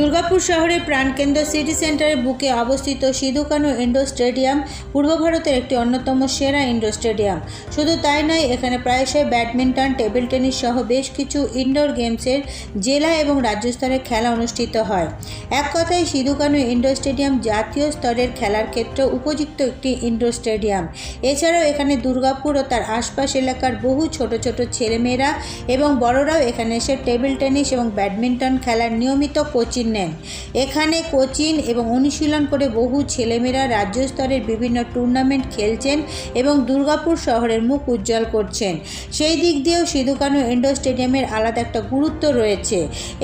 দুর্গাপুর শহরের প্রাণকেন্দ্র সিটি সেন্টারের বুকে অবস্থিত সিধু কানু ইন্ডোর স্টেডিয়াম পূর্ব ভারতের একটি অন্যতম সেরা ইন্ডোর স্টেডিয়াম। শুধু তাই নয়, এখানে প্রায়শই ব্যাডমিন্টন, টেবিল টেনিস সহ বেশ কিছু ইনডোর গেমসের জেলা এবং রাজ্য স্তরের খেলা অনুষ্ঠিত হয়। এক কথায় সিধু কানু ইন্ডোর স্টেডিয়াম জাতীয় স্তরের খেলার ক্ষেত্রে উপযুক্ত একটি ইনডোর স্টেডিয়াম। এছাড়াও এখানে দুর্গাপুর ও তার আশপাশ এলাকার বহু ছোট ছোট ছেলেমেয়েরা এবং বড়রাও এখানে এসে টেবিল টেনিস এবং ব্যাডমিন্টন খেলার নিয়মিত কোচিং নেন। এখানে কোচিং এবং অনুশীলন করে বহু ছেলেমেয়েরা রাজ্য স্তরের বিভিন্ন টুর্নামেন্ট খেলছেন এবং দুর্গাপুর শহরের মুখ উজ্জ্বল করছেন। সেই দিক দিয়েও সিধু কানু ইন্ডোর স্টেডিয়ামের আলাদা একটা গুরুত্ব রয়েছে।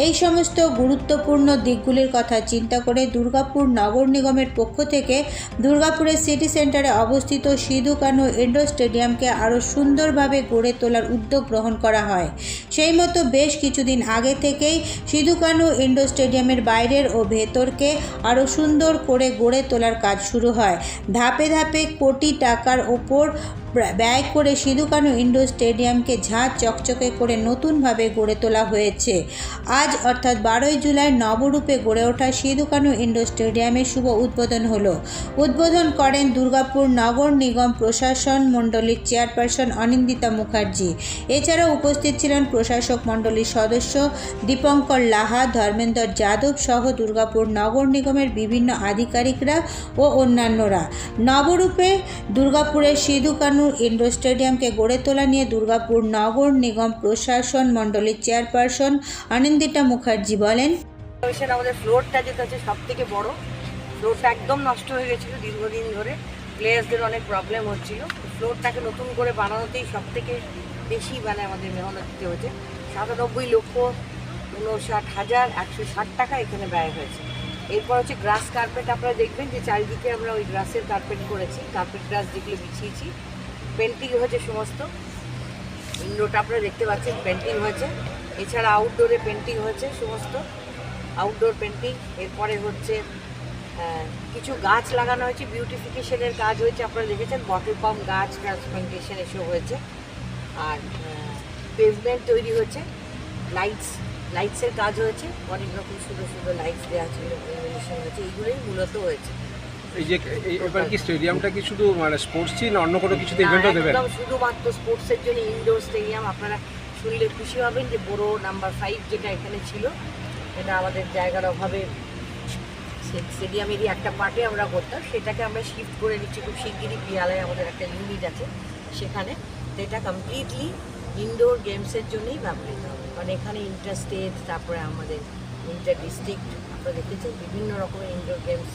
এই সমস্ত গুরুত্বপূর্ণ দিকগুলির কথা চিন্তা করে দুর্গাপুর নগর নিগমের পক্ষ থেকে দুর্গাপুরের সিটি সেন্টারে অবস্থিত সিধু কানু ইন্ডোর স্টেডিয়ামকে আরও সুন্দরভাবে গড়ে তোলার উদ্যোগ গ্রহণ করা হয়। সেই মতো বেশ কিছুদিন আগে থেকেই সিধু কানু ইন্ডোর স্টেডিয়ামের বাইরের ও ভেতরকে আরও সুন্দর করে গড়ে তোলার কাজ শুরু হয়। ধাপে ধাপে কোটি টাকার ওপর ব্যয় করে সিধু কানু ইন্ডোর স্টেডিয়ামকে ঝাঁ চকচকে করে নতুনভাবে গড়ে তোলা হয়েছে। আজ অর্থাৎ বারোই জুলাই নবরূপে গড়ে ওঠা সিধু কানু ইন্ডোর স্টেডিয়ামের শুভ উদ্বোধন হলো। উদ্বোধন করেন দুর্গাপুর নগর নিগম প্রশাসন মণ্ডলীর চেয়ারপারসন অনিন্দিতা মুখার্জি। এছাড়াও উপস্থিত ছিলেন প্রশাসক মণ্ডলীর সদস্য দীপঙ্কর লাহা, ধর্মেন্দ্র যাদব সহ দুর্গাপুর নগর নিগমের বিভিন্ন আধিকারিকরা ও অন্যান্যরা। নবরূপে দুর্গাপুরের সিধু কানু ইন্ডোর স্টেডিয়ামকে গড়ে তোলা নিয়ে দুর্গাপুর নগর নিগম প্রশাসন মণ্ডলীর চেয়ারপারসন অনিন্দিতা মুখার্জি বলেন আমাদের ফ্লোরটা যেটা হচ্ছে সব থেকে বড় ফ্লোরটা একদম নষ্ট হয়ে গেছিল দীর্ঘদিন ধরে প্লেয়ার্সদের অনেক প্রবলেম হচ্ছিল। ফ্লোরটাকে নতুন করে বানানোতেই সব থেকে বেশি মানে আমাদের মেহনত দিতে হয়েছে। সাতানব্বই লক্ষ উনষাট হাজার একশো ষাট টাকা এখানে ব্যয় হয়েছে। এরপর হচ্ছে গ্রাস কার্পেট আপনারা দেখবেন যে চারিদিকে আমরা ওই গ্রাসের কার্পেট করেছি। কার্পেট গ্রাস যেগুলো বিছিয়েছি পেন্টিং হয়েছে সমস্ত। ইনডোরটা আপনারা দেখতে পাচ্ছেন, পেন্টিং হয়েছে। এছাড়া আউটডোরে পেন্টিং হয়েছে সমস্ত। আউটডোর পেন্টিং, এরপরে হচ্ছে কিছু গাছ লাগানো হয়েছে। বিউটিফিকেশনের কাজ হয়েছে, আপনারা দেখেছেন? বটল পাম্প গাছ ট্রান্সপ্লান্টেশন এসব হয়েছে। আর পেভমেন্ট তৈরি হয়েছে। লাইটস লাইটসের কাজ হয়েছে। অনেক রকম সুন্দর সুন্দর লাইটস দেওয়া হয়েছে। এইগুলোই মূলত হয়েছে। এই যে এবার কি স্টেডিয়ামটা কি শুধু মানে স্পোর্টসই না অন্য কোনো কিছুতে ইভেন্টও দেবেন? একদম শুধুমাত্র স্পোর্টসের জন্য ইনডোর স্টেডিয়াম আপনারা শুনলে খুশি হবেন যে বড় নাম্বার ফাইভ যেটা এখানে ছিল এটা আমাদের জায়গার অভাবে স্টেডিয়ামেরই একটা পার্টে আমরা করতাম। সেটাকে আমরা শিফট করে নিচ্ছি খুব শিগগিরই পিয়ালায় আমাদের একটা ইউনিট আছে সেখানে। তো এটা কমপ্লিটলি ইনডোর গেমসের জন্যই ব্যবহৃত হবে। মানে এখানে ইন্টার স্টেট তারপরে আমাদের ইন্টার ডিস্ট্রিক্ট আপনারা দেখেছেন বিভিন্ন রকমের ইনডোর গেমস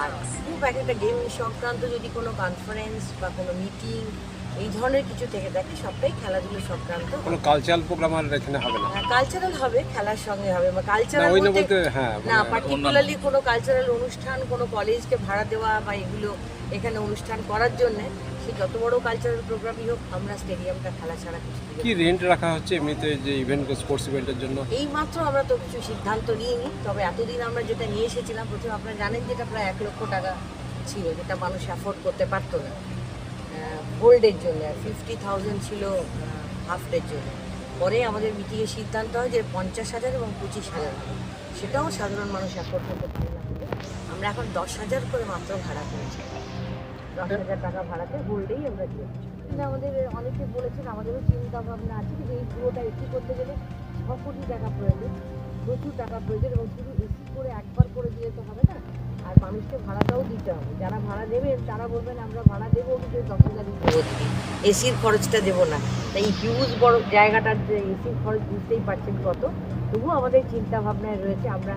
আর খুব এক একটা গেম সংক্রান্ত যদি কোনো কনফারেন্স বা কোনো মিটিং এই ধরনের কিছু থেকে থাকে সবটাই খেলাধুলো সংক্রান্ত কোনো কালচারাল প্রোগ্রাম আর এখানে হবে না। কালচারাল হবে খেলার সঙ্গে হবে। বা কালচারাল বলতে হ্যাঁ না মানে পার্টিকুলারলি কোনো কালচারাল অনুষ্ঠান কোনো কলেজকে ভাড়া দেওয়া বা এগুলো এখানে অনুষ্ঠান করার জন্য সে যত বড় কালচারাল প্রোগ্রামই হোক আমরা স্টেডিয়ামটা খেলা ছাড়া কিছু কি রেন্ট রাখা হচ্ছে এমনিতে যে ইভেন্ট স্পোর্টস ইভেন্টের জন্য? এই মাত্র আমরা তো কিছু সিদ্ধান্ত নিইনি তবে এতদিন আমরা যেটা নিয়ে এসেছিলাম প্রথমে আপনারা জানেন যেটা প্রায় এক লক্ষ টাকা ছিল যেটা মানুষ অ্যাফোর্ড করতে পারতো না। গোল্ডের জন্য আর ফিফটি থাউজেন্ড ছিল হাফ ডের জন্য। পরে আমাদের মিটিংয়ে সিদ্ধান্ত হয় যে পঞ্চাশ হাজার এবং পঁচিশ হাজার। সেটাও সাধারণ মানুষ অ্যাফোর্ড করতে পারে আমরা এখন দশ হাজার করে মাত্র ভাড়া করেছি। দশ হাজার টাকা ভাড়াতে গোল্ডেই আমরা দিয়েছি কিন্তু আমাদের অনেকে বলেছেন, আমাদেরও চিন্তা ভাবনা আছে কিন্তু এই পুরোটা এসি করতে গেলে ছ কোটি টাকা প্রয়োজন, প্রচুর টাকা প্রয়োজন এবং শুধু এসি করে একবার করে দিয়ে তো হবে না। আর মানুষকে ভাড়াটাও দিতে হবে। যারা ভাড়া দেবেন, তারা বলবেন, আমরা ভাড়া দেবো, কিন্তু হাজারই এসির খরচটা দেবো না। তাই হিউজ বড় জায়গাটার যে এসির খরচ বুঝতেই পারছেন কত। তবুও আমাদের চিন্তা ভাবনায় রয়েছে, আমরা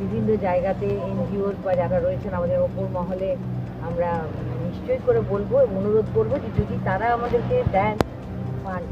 বিভিন্ন জায়গাতে এনজিওর বা যারা রয়েছেন আমাদের ওপর মহলে আমরা নিশ্চয়ই করে বলব অনুরোধ করব যে যদি তারা আমাদেরকে দেন ফান্ড